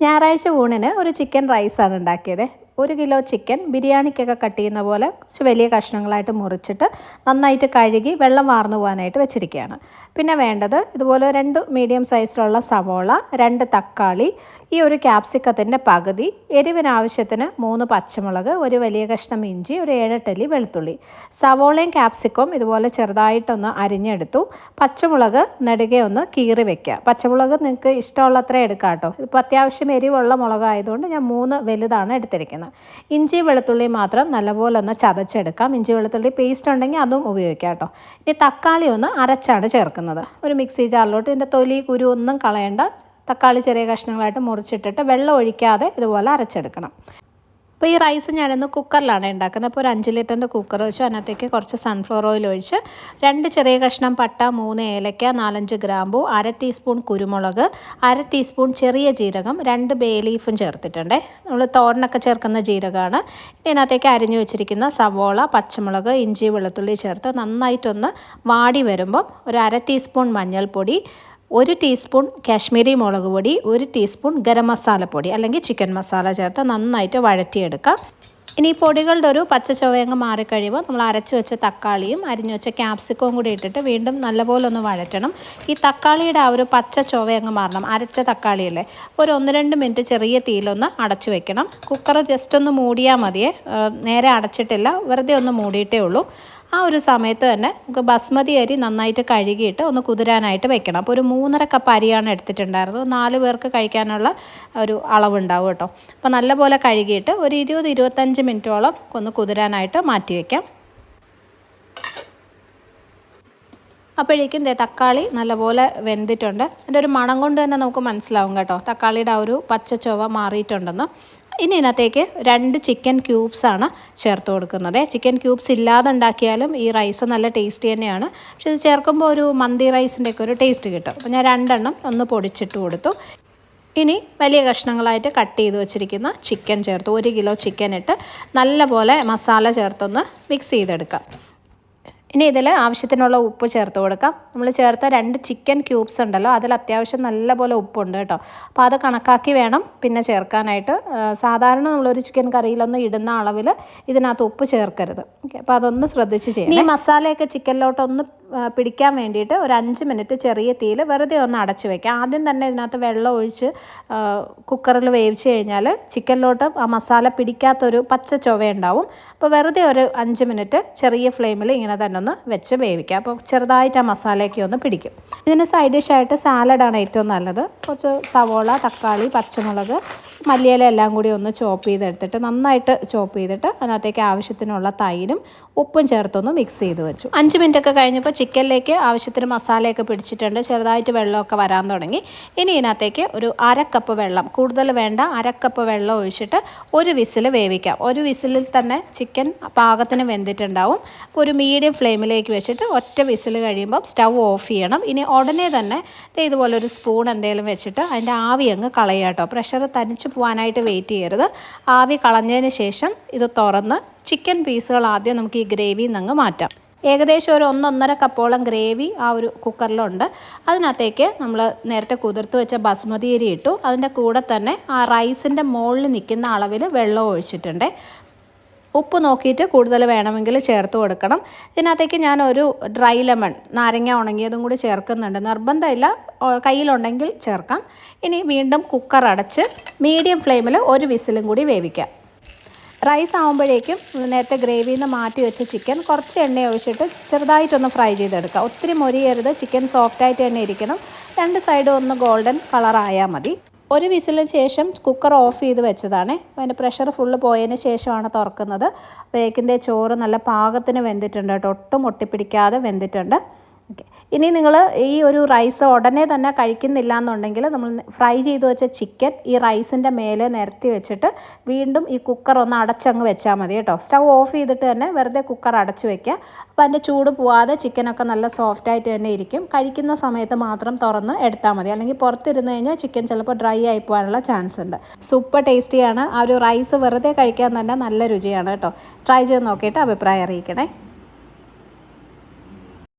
ഞായറാഴ്ച ഊണിന് ഒരു ചിക്കൻ റൈസാണ് ഉണ്ടാക്കിയത്. ഒരു കിലോ ചിക്കൻ ബിരിയാണിക്കൊക്കെ കട്ട് ചെയ്യുന്ന പോലെ കുറച്ച് വലിയ കഷ്ണങ്ങളായിട്ട് മുറിച്ചിട്ട് നന്നായിട്ട് കഴുകി വെള്ളം വാർന്നു പോകാനായിട്ട് വെച്ചിരിക്കുകയാണ്. പിന്നെ വേണ്ടത് ഇതുപോലെ രണ്ട് മീഡിയം സൈസിലുള്ള സവോള രണ്ട് തക്കാളി ഈ ഒരു ക്യാപ്സിക്കത്തിന്റെ പകുതി എരിവിനാവശ്യത്തിന് മൂന്ന് പച്ചമുളക് ഒരു വലിയ കഷ്ണം ഇഞ്ചി ഒരു ഏഴെട്ടല്ലി വെളുത്തുള്ളി. സവോളയും ക്യാപ്സിക്കവും ഇതുപോലെ ചെറുതായിട്ടൊന്ന് അരിഞ്ഞെടുത്തു. പച്ചമുളക് നെടുകെ ഒന്ന് കീറി വെക്കുക. പച്ചമുളക് നിങ്ങൾക്ക് ഇഷ്ടമുള്ളത്രേ എടുക്കാം കേട്ടോ ഇപ്പോൾ അത്യാവശ്യം എരിവുള്ള മുളകായതുകൊണ്ട് ഞാൻ മൂന്ന് വലുതാണ് എടുത്തിരിക്കുന്നത്. ഇഞ്ചി വെളുത്തുള്ളി മാത്രം നല്ലപോലെ ഒന്ന് ചതച്ചെടുക്കാം. ഇഞ്ചി വെളുത്തുള്ളി പേസ്റ്റ് ഉണ്ടെങ്കിൽ അതും ഉപയോഗിക്കാം കേട്ടോ. ഇനി തക്കാളി ഒന്ന് അരച്ചാണ് ചേർക്കുന്നത്. ഒരു മിക്സി ജാറിലോട്ട് ഇതിന്റെ തൊലി കുരു ഒന്നും കളയണ്ട. തക്കാളി ചെറിയ കഷ്ണങ്ങളായിട്ട് മുറിച്ചിട്ടിട്ട് വെള്ളം ഒഴിക്കാതെ ഇതുപോലെ അരച്ചെടുക്കണം. അപ്പോൾ ഈ റൈസ് ഞാനിന്ന് കുക്കറിലാണ് ഉണ്ടാക്കുന്നത് അപ്പോൾ ഒരു അഞ്ച് ലിറ്ററിന്റെ കുക്കർ വെച്ചു അതിനകത്തേക്ക് കുറച്ച് സൺഫ്ലവർ ഓയിൽ ഒഴിച്ച് രണ്ട് ചെറിയ കഷ്ണം പട്ട മൂന്ന് ഏലക്ക നാലഞ്ച് ഗ്രാമ്പു അര ടീസ്പൂൺ കുരുമുളക് അര ടീസ്പൂൺ ചെറിയ ജീരകം രണ്ട് ബേ ലീഫും ചേർത്തിട്ടുണ്ട്. നമ്മൾ തോരനൊക്കെ ചേർക്കുന്ന ജീരകമാണ്. ഇതിനകത്തേക്ക് അരിഞ്ഞു വെച്ചിരിക്കുന്ന സവോള പച്ചമുളക് ഇഞ്ചി വെളുത്തുള്ളി ചേർത്ത് നന്നായിട്ടൊന്ന് വാടി വരുമ്പം ഒരു അര ടീസ്പൂൺ മഞ്ഞൾപ്പൊടി ഒരു ടീസ്പൂൺ കാശ്മീരി മുളക് പൊടി ഒരു ടീസ്പൂൺ ഗരം മസാലപ്പൊടി അല്ലെങ്കിൽ ചിക്കൻ മസാല ചേർത്ത് നന്നായിട്ട് വഴറ്റിയെടുക്കാം. ഇനി ഈ പൊടികളുടെ ഒരു പച്ച ചുവയങ്ങ് മാറിക്കഴിയുമ്പോൾ നമ്മൾ അരച്ചു വെച്ച തക്കാളിയും അരിഞ്ഞു വെച്ച ക്യാപ്സിക്കവും കൂടി ഇട്ടിട്ട് വീണ്ടും നല്ലപോലെ ഒന്ന് വഴറ്റണം. ഈ തക്കാളിയുടെ ആ ഒരു പച്ച ചുവയങ്ങ് മാറണം. അരച്ച തക്കാളിയല്ലേ? ഒരു ഒന്ന് രണ്ട് മിനിറ്റ് ചെറിയ തീയിലൊന്ന് അടച്ചു വെക്കണം. കുക്കർ ജസ്റ്റ് ഒന്ന് മൂടിയാൽ മതിയേ. നേരെ അടച്ചിട്ടില്ല. വെറുതെ ഒന്ന് മൂടിയിട്ടേ ഉള്ളൂ. ആ ഒരു സമയത്ത് തന്നെ നമുക്ക് ബസ്മതി അരി നന്നായിട്ട് കഴുകിയിട്ട് ഒന്ന് കുതിരാനായിട്ട് വെക്കണം. അപ്പോൾ ഒരു മൂന്നര കപ്പ് അരിയാണ് എടുത്തിട്ടുണ്ടായിരുന്നത്. നാല് പേർക്ക് കഴിക്കാനുള്ള ഒരു അളവുണ്ടാവും കേട്ടോ. അപ്പോൾ നല്ലപോലെ കഴുകിയിട്ട് ഒരു ഇരുപത് ഇരുപത്തഞ്ച് മിനിറ്റോളം ഒന്ന് കുതിരാനായിട്ട് മാറ്റി വയ്ക്കാം അപ്പോഴേക്കും ദേ തക്കാളി നല്ലപോലെ വെന്തിട്ടുണ്ട്. അതിന്റെ ഒരു മണം കൊണ്ട് തന്നെ നമുക്ക് മനസ്സിലാവും കേട്ടോ. തക്കാളിയുടെ ആ ഒരു പച്ച ചുവ മാറിയിട്ടുണ്ടെന്ന്. ഇനി ഇതിനകത്തേക്ക് രണ്ട് ചിക്കൻ ക്യൂബ്സാണ് ചേർത്ത് കൊടുക്കുന്നത്. ചിക്കൻ ക്യൂബ്സ് ഇല്ലാതെ ഉണ്ടാക്കിയാലും ഈ റൈസ് നല്ല ടേസ്റ്റി തന്നെയാണ്. പക്ഷെ ഇത് ചേർക്കുമ്പോൾ ഒരു മന്തി റൈസിന്റെയൊക്കെ ഒരു ടേസ്റ്റ് കിട്ടും. അപ്പോൾ ഞാൻ രണ്ടെണ്ണം ഒന്ന് പൊടിച്ചിട്ട് കൊടുത്തു. ഇനി വലിയ കഷ്ണങ്ങളായിട്ട് കട്ട് ചെയ്ത് വെച്ചിരിക്കുന്ന ചിക്കൻ ചേർത്ത്. ഒരു കിലോ ചിക്കൻ ഇട്ട് നല്ലപോലെ മസാല ചേർത്തൊന്ന് മിക്സ് ചെയ്തെടുക്കാം. ഇനി ഇതിൽ ആവശ്യത്തിനുള്ള ഉപ്പ് ചേർത്ത് കൊടുക്കാം. നമ്മൾ ചേർത്ത രണ്ട് ചിക്കൻ ക്യൂബ്സ് ഉണ്ടല്ലോ അതിൽ അത്യാവശ്യം നല്ലപോലെ ഉപ്പുണ്ട് കേട്ടോ. അപ്പോൾ അത് കണക്കാക്കി വേണം പിന്നെ ചേർക്കാനായിട്ട്. സാധാരണ നമ്മളൊരു ചിക്കൻ കറിയിലൊന്നും ഇടുന്ന അളവിൽ ഇതിനകത്ത് ഉപ്പ് ചേർക്കരുത്. ഓക്കെ അപ്പോൾ അതൊന്ന് ശ്രദ്ധിച്ച് ചെയ്യണം. ഈ മസാലയൊക്കെ ചിക്കനിലോട്ടൊന്ന് പിടിക്കാൻ വേണ്ടിയിട്ട് ഒരു അഞ്ച് മിനിറ്റ് ചെറിയ തീയിൽ വെറുതെ ഒന്ന് അടച്ചു വെക്കാം. ആദ്യം തന്നെ ഇതിനകത്ത് വെള്ളം ഒഴിച്ച് കുക്കറിൽ വേവിച്ച് കഴിഞ്ഞാൽ ചിക്കനിലോട്ട് ആ മസാല പിടിക്കാത്തൊരു പച്ച ചുവ ഉണ്ടാവും അപ്പോൾ വെറുതെ ഒരു അഞ്ച് മിനിറ്റ് ചെറിയ ഫ്ലെയിമിൽ ഇങ്ങനെ തന്നെ ഒന്ന് വെച്ച് വേവിക്കാം. അപ്പോൾ ചെറുതായിട്ട് ആ മസാലയൊക്കെ ഒന്ന് പിടിക്കും. ഇതിന് സൈഡ് ഡിഷായിട്ട് സാലഡാണ് ഏറ്റവും നല്ലത്. കുറച്ച് സവോള തക്കാളി പച്ചമുളക് മല്ലിയില എല്ലാം കൂടി ഒന്ന് ചോപ്പ് ചെയ്തെടുത്തിട്ട് നന്നായിട്ട് ചോപ്പ് ചെയ്തിട്ട് അതിനകത്തേക്ക് ആവശ്യത്തിനുള്ള തൈരും ഉപ്പും ചേർത്തൊന്ന് മിക്സ് ചെയ്ത് വെച്ചു. അഞ്ച് മിനിറ്റ് ഒക്കെ കഴിഞ്ഞപ്പോൾ ചിക്കനിലേക്ക് ആവശ്യത്തിന് മസാലയൊക്കെ പിടിച്ചിട്ടുണ്ട്. ചെറുതായിട്ട് വെള്ളമൊക്കെ വരാൻ തുടങ്ങി. ഇനി ഇതിനകത്തേക്ക് ഒരു അരക്കപ്പ് വെള്ളം കൂടുതൽ വേണ്ട അരക്കപ്പ് വെള്ളം ഒഴിച്ചിട്ട് ഒരു വിസിൽ വേവിക്കാം. ഒരു വിസിലിൽ തന്നെ ചിക്കൻ പാകത്തിന് വെന്തിട്ടുണ്ടാവും. അപ്പോൾ ഒരു മീഡിയം ഫ്ലെയിമിലേക്ക് വെച്ചിട്ട് ഒറ്റ വിസിൽ കഴിയുമ്പോൾ സ്റ്റൗ ഓഫ് ചെയ്യണം. ഇനി ഉടനെ തന്നെ ഇതുപോലെ ഒരു സ്പൂൺ എന്തെങ്കിലും വെച്ചിട്ട് അതിന്റെ ആവി അങ്ങ് കളയാട്ടോ. പ്രഷർ തനിച്ച് പോകാനായിട്ട് വെയിറ്റ് ചെയ്യരുത്. ആവി കളഞ്ഞതിന് ശേഷം ഇത് തുറന്ന് ചിക്കൻ പീസുകൾ ആദ്യം നമുക്ക് ഈ ഗ്രേവിയിൽ നിന്ന് മാറ്റാം. ഏകദേശം ഒരു ഒന്നൊന്നര കപ്പോളം ഗ്രേവി ആ ഒരു കുക്കറിലുണ്ട് അതിനകത്തേക്ക് നമ്മൾ നേരത്തെ കുതിർത്ത് വെച്ച ബസ്മതി അരി ഇട്ടു. അതിന്റെ കൂടെ തന്നെ ആ റൈസിന്റെ മുകളിൽ നിൽക്കുന്ന അളവിൽ വെള്ളം ഒഴിച്ചിട്ടുണ്ട്. ഉപ്പ് നോക്കിയിട്ട് കൂടുതൽ വേണമെങ്കിൽ ചേർത്ത് കൊടുക്കണം. ഇതിനകത്തേക്ക് ഞാൻ ഒരു ഡ്രൈ ലെമൺ നാരങ്ങ ഉണങ്ങിയതും കൂടി ചേർക്കുന്നുണ്ട്. നിർബന്ധമില്ല. കയ്യിലുണ്ടെങ്കിൽ ചേർക്കാം. ഇനി വീണ്ടും കുക്കർ അടച്ച് മീഡിയം ഫ്ലെയിമിൽ ഒരു വിസിലും കൂടി വേവിക്കാം. റൈസ് ആകുമ്പോഴേക്കും നേരത്തെ ഗ്രേവിയിൽ നിന്ന് മാറ്റി വെച്ച ചിക്കൻ കുറച്ച് എണ്ണ ഒഴിച്ചിട്ട് ചെറുതായിട്ടൊന്ന് ഫ്രൈ ചെയ്തെടുക്കുക ഒത്തിരി മൊരിയരുത്. ചിക്കൻ സോഫ്റ്റായിട്ട് തന്നെ ഇരിക്കണം. രണ്ട് സൈഡും ഒന്ന് ഗോൾഡൻ കളറായാൽ മതി. ഒരു വിസിലിന് ശേഷം കുക്കർ ഓഫ് ചെയ്ത് വെച്ചതാണ്. അതിന്റെ പ്രഷർ ഫുള്ള് പോയതിന് ശേഷമാണ് തുറക്കുന്നത്. വേക്കിന്റെ ചോറ് നല്ല പാകത്തിന് വെന്തിട്ടുണ്ട് കേട്ടോ. ഒട്ടും ഒട്ടിപ്പിടിക്കാതെ വെന്തിട്ടുണ്ട്. ഓക്കെ. ഇനി നിങ്ങൾ ഈ ഒരു റൈസ് ഉടനെ തന്നെ കഴിക്കുന്നില്ല എന്നുണ്ടെങ്കിൽ നമ്മൾ ഫ്രൈ ചെയ്ത് വെച്ച ചിക്കൻ ഈ റൈസിന്റെ മേലെ നിരത്തി വെച്ചിട്ട് വീണ്ടും ഈ കുക്കർ ഒന്ന് അടച്ചങ്ങ് വെച്ചാൽ മതി കേട്ടോ. സ്റ്റൗ ഓഫ് ചെയ്തിട്ട് തന്നെ വെറുതെ കുക്കർ അടച്ച് വെക്കുക. അപ്പോൾ അതിന്റെ ചൂട് പോവാതെ ചിക്കനൊക്കെ നല്ല സോഫ്റ്റായിട്ട് തന്നെ ഇരിക്കും. കഴിക്കുന്ന സമയത്ത് മാത്രം തുറന്ന് എടുത്താൽ മതി. അല്ലെങ്കിൽ പുറത്തിരുന്ന് കഴിഞ്ഞാൽ ചിക്കൻ ചിലപ്പോൾ ഡ്രൈ ആയി പോകാനുള്ള ചാൻസ് ഉണ്ട്. സൂപ്പർ ടേസ്റ്റിയാണ്. ആ ഒരു റൈസ് വെറുതെ കഴിക്കാൻ തന്നെ നല്ല രുചിയാണ് കേട്ടോ. ട്രൈ ചെയ്ത് നോക്കിയിട്ട് അഭിപ്രായം അറിയിക്കണേ.